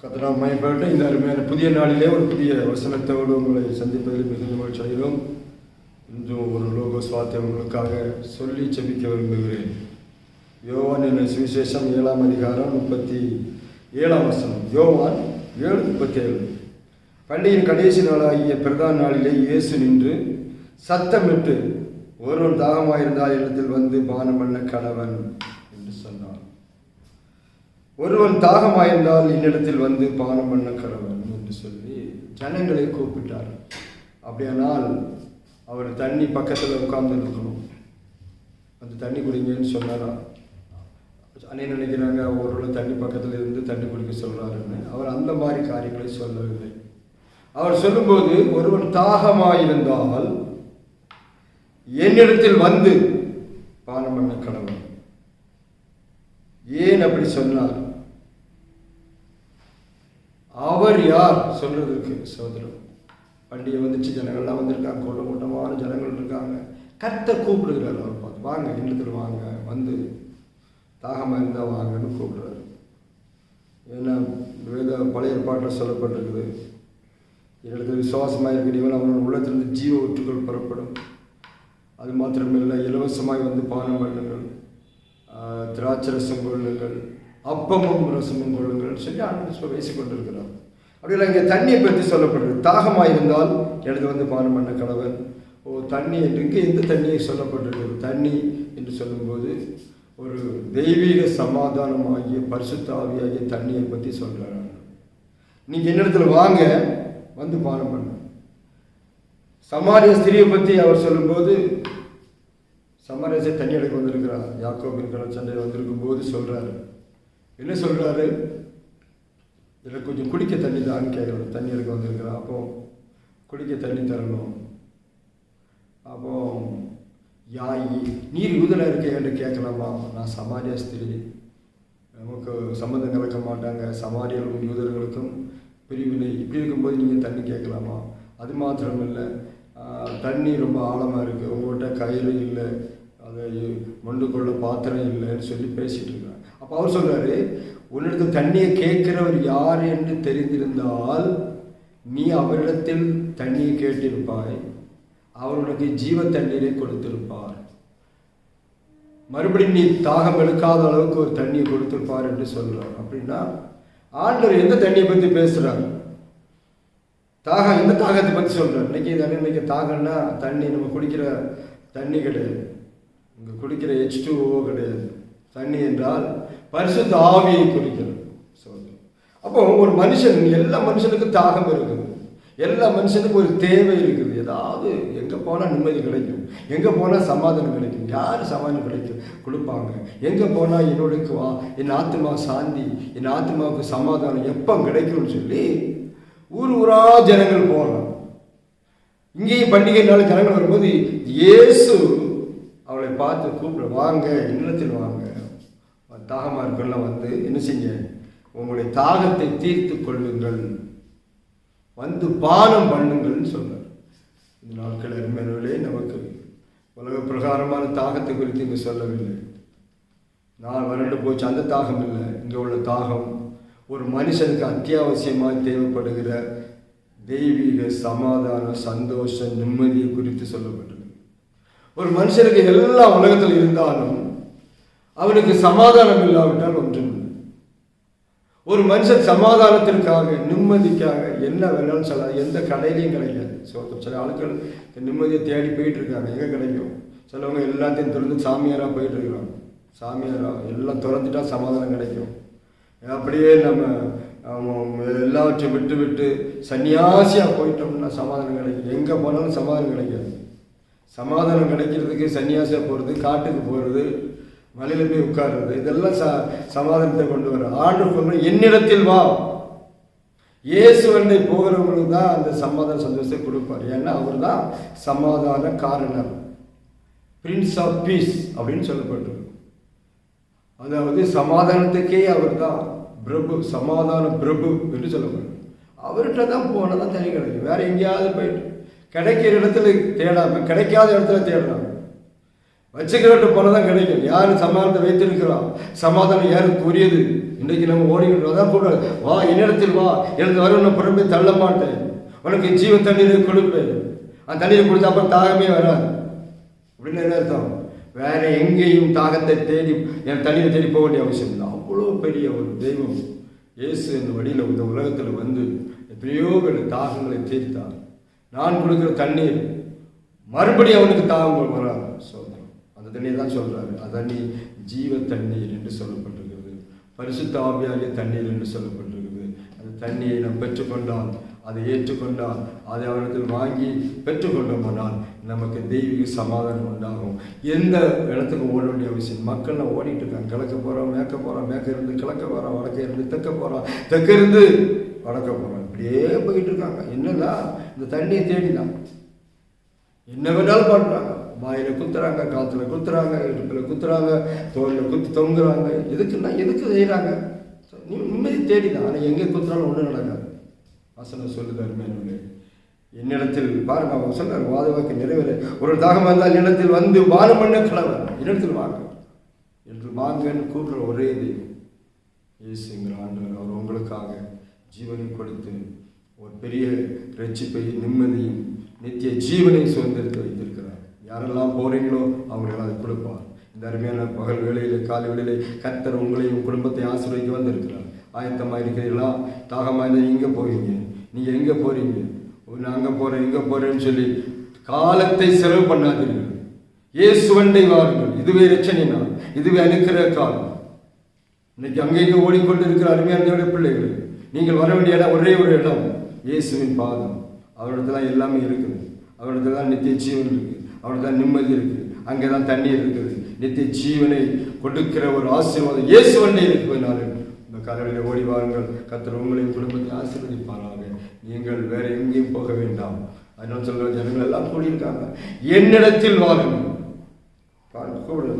கத்தராம் மயப்பட்டு இந்த அருமையான புதிய நாளிலே ஒரு புதிய வசனத்தோடு உங்களை சந்திப்பதில் மிகுந்த மகிழ்ச்சி அடைகிறோம். இன்றும் ஒரு லோக சுவாத்தியம் உங்களுக்காக சொல்லி செபிக்க விரும்புகிறேன். யோவான் என்ன சுவிசேஷம் ஏழாம் அதிகாரம் முப்பத்தி ஏழாம் வசனம். யோவான் ஏழு முப்பத்தி ஏழு பண்டிகையின் கடைசி நாளாகிய பிரதான நாளிலே இயேசு நின்று சத்தமிட்டு ஒருவன் தாகமாயிருந்தால் இடத்தில் வந்து பானம் பண்ண கணவன் ஒருவன் தாகமாயிருந்தால் என்னிடத்தில் வந்து பானம் பண்ண கடவன் என்று சொல்லி ஜனங்களை கூப்பிட்டார். அப்படியானால் அவர் தண்ணி பக்கத்தில் உட்கார்ந்து இருக்கணும். அந்த தண்ணி குடிங்கன்னு சொன்னாரா? அன்னை நினைக்கிறாங்க ஒருவேளை தண்ணி பக்கத்தில் இருந்து தண்ணி குடிக்க சொல்கிறாருன்னு அவர் அந்த மாதிரி காரியங்களை சொல்லவில்லை. அவர் சொல்லும்போது ஒருவன் தாகமாயிருந்தால் என்னிடத்தில் வந்து பானம் பண்ண கடவுள் ஏன் அப்படி சொன்னார்? அவர் யார்? சொல்றதுக்கு சோதரம் பண்டிகை வந்துச்சு ஜனங்கள்லாம் வந்திருக்காங்க. கூட்டம் கூட்டமான ஜனங்கள் இருக்காங்க. கத்தை கூப்பிடுகிறார் அவர் பார்த்து. வாங்க இல்லத்தில் வாங்க வந்து தாகமாக இருந்தால் வாங்கன்னு கூப்பிடுறாரு. ஏன்னா வேத பழைய பாட்டில் சொல்லப்பட்டிருக்குது. என்னிடத்தில் விசுவாசமாக இருக்கிறவன் அவனோட உள்ளத்திலிருந்து ஜீவ ஒற்றுகள் புறப்படும். அது மாத்திரமில்லை இலவசமாய் வந்து பானம் பண்ணுங்கள். திராட்சரசம் கொள்ளுங்கள். அப்பமும் ரசமும் கொள்ளுங்கள் சொல்லி ஆண்டு பேசிக் கொண்டிருக்கிறார் அப்படியில் இங்கே தண்ணியை பற்றி சொல்லப்படுது தாகமாக இருந்தால் வந்து பானம் பண்ண கணவன். ஓ தண்ணி என்று இங்கே எந்த தண்ணியை சொல்லப்பட்டிருக்கிறது? தண்ணி என்று சொல்லும்போது ஒரு தெய்வீக சமாதானம் ஆகிய பரிசுத்த தண்ணியை பற்றி சொல்கிறார் நீங்கள் என்னிடத்துல வாங்க வந்து பானம் பண்ண. சமாரிய ஸ்திரியை பற்றி அவர் சொல்லும்போது சமாரேசை தண்ணி எடுக்க வந்திருக்கிறார். யாக்கோபின் கடல் சண்டையில் வந்திருக்கும் போது சொல்கிறாரு என்ன சொல்கிறாரு இதில் கொஞ்சம் குடிக்க தண்ணி தான் கேட்கணும். தண்ணி எடுக்க வந்திருக்கிறான் அப்போ குடிக்க தண்ணி தரணும். அப்போ யாயி நீர் யூதலாக இருக்கே என்று கேட்கலாமா? நான் சமாரிய ஸ்திரி. நமக்கு சம்மந்தம் கலக்க மாட்டாங்க. சமாரியர்களுக்கும் யூதர்களுக்கும் பிரிவினை இப்படி இருக்கும்போது நீங்கள் தண்ணி கேட்கலாமா? அது மாத்திரம் இல்லை தண்ணி ரொம்ப ஆழமாக இருக்குது உங்கள்கிட்ட கயிறு இல்லை. அதை மொண்டு கொள்ள பாத்திரம் இல்லைன்னு சொல்லி பேசிகிட்டு இருக்காங்க. அப்போ அவர் சொல்கிறாரு உன்னிடத்தில் தண்ணியை கேட்கிறவர் யார் என்று தெரிந்திருந்தால் நீ அவரிடத்தில் தண்ணியை கேட்டிருப்பாய். அவர் உனக்கு ஜீவ தண்ணீரை கொடுத்திருப்பார். மறுபடியும் நீ தாகம் எடுக்காத அளவுக்கு ஒரு தண்ணியை கொடுத்திருப்பார் என்று சொல்றார். அப்படின்னா ஆண்டவர் எந்த தண்ணியை பற்றி பேசுறாங்க தாகம் எந்த தாகத்தை பற்றி சொல்றார்? இன்னைக்கு தானே இன்னைக்கு தாகம்னா தண்ணி நம்ம குடிக்கிற தண்ணி கிடையாது. இங்கே குடிக்கிற ஹெச் கிடையாது. தண்ணி என்றால் பரிசுத்த ஆவியை குறிக்கிறது சொல்றோம் அப்போ ஒரு மனுஷன் எல்லா மனுஷனுக்கும் தாகம் இருக்குது. எல்லா மனுஷனுக்கும் ஒரு தேவை இருக்குது. ஏதாவது எங்கே போனால் நிம்மதி கிடைக்கும். எங்கே போனால் சமாதானம் கிடைக்கும். யார் சமாதானம் கிடைக்கும்? கொடுப்பாங்க. எங்கே போனால் என்னோடக்கு வா என் ஆத்மா சாந்தி என் ஆத்மாவுக்கு சமாதானம் எப்போ கிடைக்கும்னு சொல்லி ஊர் ஊரா ஜனங்கள் போகலாம். இங்கேயும் பண்டிகை நாள் ஜனங்கள் வரும்போது இயேசு பார்த்து கூப்பிட வாங்க இல்லத்தில் வாங்க. தாகமாக இருக்கெல்லாம் வந்து என்ன செய்ய? உங்களுடைய தாகத்தை தீர்த்து கொள்ளுங்கள். வந்து பானம் பண்ணுங்கள்னு சொன்னார். இந்த நாட்கள் அருமையிலே நமக்கு உலக பிரகாரமான தாகத்தை குறித்து இங்கே சொல்லவில்லை. நான் வறண்டு போச்சு அந்த தாகம் இல்லை. இங்கே உள்ள தாகம் ஒரு மனுஷனுக்கு அத்தியாவசியமாக தேவைப்படுகிற தெய்வீக சமாதான சந்தோஷம் நிம்மதியை குறித்து சொல்லப்படும் ஒரு மனுஷனுக்கு எல்லா உலகத்தில் இருந்தாலும் அவனுக்கு சமாதானம் இல்லாவிட்டால் ஒன்றுமில்லை. ஒரு மனுஷன் சமாதானத்திற்காக நிம்மதிக்காக என்ன வேணாலும் சொல்லலாம். எந்த கடையிலையும் கிடைக்காது ஸோ சில ஆட்கள் நிம்மதியை தேடி போயிட்டு இருக்காங்க எங்கே கிடைக்கும்? சிலவங்க எல்லாத்தையும் திறந்து சாமியாராக போயிட்டு இருக்கிறாங்க சாமியாராக எல்லாம் திறந்துட்டா சமாதானம் கிடைக்கும். அப்படியே நம்ம எல்லாவற்றையும் விட்டு விட்டு சன்னியாசியாக போயிட்டோம்னா சமாதானம் கிடைக்கும் எங்கே போனாலும் சமாதானம் கிடைக்காது. சமாதானம் கிடைக்கிறதுக்கு சன்னியாசியாக போகிறது காட்டுக்கு போகிறது மலையில போய் உட்கார்றது இதெல்லாம் ச சமாதானத்தை கொண்டு வர ஆண்டு கொண்டு என்னிடத்தில் வா. இயேசுவண்டை போகிறவங்களுக்கு தான் அந்த சமாதான சந்தோஷத்தை கொடுப்பார். ஏன்னா அவர் தான் சமாதான காரணம் பிரின்ஸ் ஆஃப் பீஸ் அப்படின்னு சொல்லப்பட்டிருக்கு. அதாவது சமாதானத்துக்கே அவர் தான் பிரபு சமாதான பிரபு என்று சொல்லப்படும் அவர்கிட்ட தான் போனால் தான் தனி கிடைக்கும் வேற எங்கேயாவது போயிட்டு கிடைக்கிற இடத்துல தேடாம கிடைக்காத இடத்துல தேடணும் வச்சுக்கிறவர்கிட்ட போனால் தான் கிடைக்கும். யார் சமாதானத்தை வைத்திருக்கிறோம் சமாதானம் யாருக்கு உரியது இன்றைக்கு நம்ம ஓடிக்கிட்டு தான் கூட வா என்னிடத்தில் வா. எனது வர உன்னை புறம்பே தள்ள மாட்டேன். உனக்கு ஜீவ தண்ணீரை கொடுப்பேன். அந்த தண்ணீரை கொடுத்தா அப்புறம் தாகமே வராது. அப்படின்னு என்ன அர்த்தம்? வேற எங்கேயும் தாகத்தை தேடி என் தண்ணீரை தேடி போக வேண்டிய அவசியம் இல்லை. அவ்வளோ பெரிய ஒரு தெய்வம். இயேசு இந்த வழியில் இந்த உலகத்தில் வந்து எத்தனையோ பேர் தாகங்களை தீர்த்தார் நான் கொடுக்குற தண்ணீர் மறுபடியும் அவனுக்கு தாகம் வராது. சொல்கிறோம் அந்த தண்ணியை தான் சொல்கிறாரு அந்த தண்ணி ஜீவ தண்ணீர் என்று சொல்லப்பட்டிருக்கிறது. பரிசுத்த ஆவியாகிய தண்ணீர் என்று சொல்லப்பட்டிருக்கிறது. அந்த தண்ணியை நாம் பெற்றுக்கொண்டால் அதை ஏற்றுக்கொண்டால் அதை அவரிடத்தில் வாங்கி பெற்றுக்கொண்டோமானால் நமக்கு தெய்வீக சமாதானம் உண்டாகும். எந்த இடத்துக்கு ஓட வேண்டிய அவசியம் மக்கள்லாம் ஓடிட்டு இருக்காங்க. கிழக்க போகிறோம் மேற்க போகிறோம் மேற்க இருந்து கிழக்க போகிறோம் வடக்க இருந்து தெற்க போகிறோம் தெற்க இருந்து வடக்க போகிறோம் இப்படியே போயிட்டு இருக்காங்க. என்னதான் இந்த தண்ணியை தேடிதான் என்ன வேணாலும் பண்ணுறாங்க வாயில குத்துறாங்க காத்துல குத்துறாங்க இடுப்பில் குத்துறாங்க தோலில் குத்தி தொங்குறாங்க. எதுக்குன்னா எதுக்கு செய்கிறாங்க நிம்மதி தேடிதான் ஆனால் எங்கே குத்துறாலும் ஒன்றும் நடக்காது. வசனம் சொல்லுது மேலே என்னிடத்தில் பாருங்க அவங்க சொல்றாரு வாத வாக்கு நிறைவேற. ஒரு தாகம் வந்தால் என்னிடத்தில் வந்து வாரம் பண்ண கிழவன் என்னிடத்தில் வாங்க. என்று வாங்கன்னு கூப்பிடுற ஒரே தெய்வம். இயேசுங்கிற ஆண்டவர் அவர் உங்களுக்காக ஜீவனை கொடுத்து ஒரு பெரிய ரட்சிப்பையும் நிம்மதியும் நித்திய ஜீவனை சுதந்திரத்தை வைத்திருக்கிறார். யாரெல்லாம் போறீங்களோ அவங்களுக்கு அதை கொடுப்பார். இந்த அருமையான பகல் வேளையிலே காலை வேளையிலே கர்த்தர் உங்களையும் குடும்பத்தை ஆசீர்வதிக்க வந்திருக்கிறார். ஆயத்தமாக இருக்கிறீர்களா தாகமாக இருந்தால் எங்கே போவீங்க. நீங்கள் எங்கே போகிறீங்க நான் அங்கே போகிறேன் இங்கே போகிறேன்னு சொல்லி காலத்தை செலவு பண்ணாதீர்கள். இயேசுவண்டை வாருங்கள். இதுவே ரச்சனை நாள். இதுவே அனுக்கிற காலம். இன்னைக்கு அங்கேயும் ஓடிக்கொண்டு இருக்கிற அருமையான பிள்ளைகள் நீங்கள் வர வேண்டிய இடம் ஒரே ஒரு இடம். இயேசுவின் பாதம். அவரிடத்துல தான் எல்லாமே இருக்குது. அவரிடத்துல தான் நித்திய ஜீவன் இருக்குது. அவரிடத்துல தான் நிம்மதி இருக்குது. அங்கே தான் தண்ணீர் இருக்குது. நித்திய ஜீவனை கொடுக்கிற ஒரு ஆசீர்வாதம் இயேசுவண்டை இருப்பதனால இந்த கதவையில் ஓடி வாருங்கள். கத்தர் உங்களையும் குடும்பத்தை ஆசீர்வதிப்பாராக. நீங்கள் வேற எங்கேயும் போக வேண்டாம். அதனால சொல்ற ஜனங்கள் எல்லாம் கூடியிருக்காங்க. என்னிடத்தில் வாருங்கள். பாருங்க,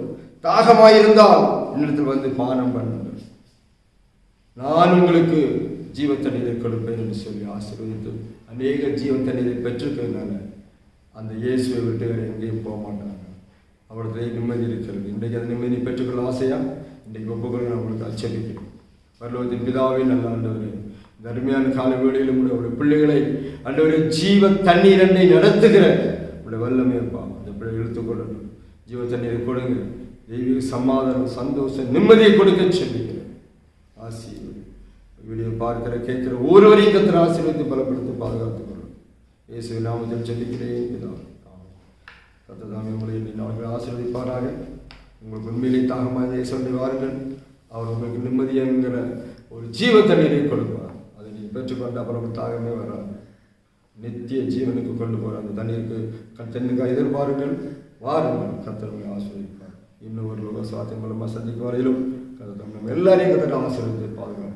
தாகமாயிருந்தால் என்னிடத்தில் வந்து பானம் பண்ணுங்கள். நான் உங்களுக்கு ஜீவ தண்ணீரை கொடுப்பேன் என்று சொல்லி ஆசீர்வதித்து அநேக ஜீவ தண்ணீரை பெற்றிருக்கிறதுனால அந்த இயேசுவை விட்டு எங்கேயும் போக மாட்டாங்க. அவருடைய நிம்மதி இருக்கிறது. இன்றைக்கு அந்த நிம்மதி பெற்றுக்கொள்ள ஆசையா? இன்றைக்கு ஒப்புக்கொள்ள நான் உங்களுக்கு அச்சரிக்கிறேன் பரலோகத்தின் பிதாவே நல்ல ஆண்டவரே தர்மியான கால வேளையிலும் கூட அவருடைய பிள்ளைகளை ஆண்டவரே ஜீவ தண்ணீர் என்னை நடத்துகிற உடைய வல்லமே அப்பா அந்த பிள்ளை இழுத்துக்கொள்ளணும் ஜீவ தண்ணீரை கொடுங்க. தெய்வீக சமாதானம் சந்தோஷம் நிம்மதியை கொடுக்க சொல்லிக்கிறேன் ஆசீர்வதி. வீடியோ பார்க்கிற கேட்கிற ஒருவரையும் கத்திர ஆசீர்வதித்து பலப்படுத்தி பாதுகாத்துக் கொள்ளும் இயேசு நாமத்தில் சொல்லிக்கிறேன் பிதாவே. உங்களை இன்னைக்கு ஆசீர்வதிப்பாராக. உங்களுக்கு உண்மையிலே தாகமாக சொல்லி வாருங்கள். அவர் உங்களுக்கு நிம்மதியாங்கிற ஒரு ஜீவ தண்ணீரை கொடுப்பார். அதை நீங்கள் பெற்றுக்கொண்டு அப்புறம் தாகமே வராது நித்திய ஜீவனுக்கு கொண்டு போகிற அந்த தண்ணீருக்கு கத்தனுக்காக எதிர்பாருங்கள் வாருங்கள். கத்தர்களை ஆசிரியப்பார் இன்னும் ஒரு லோக சாத்தியம் மூலமாக சந்திக்கும் வரையிலும் கதை நம்ம எல்லாரையும் கத்தர் பாதுகாப்பு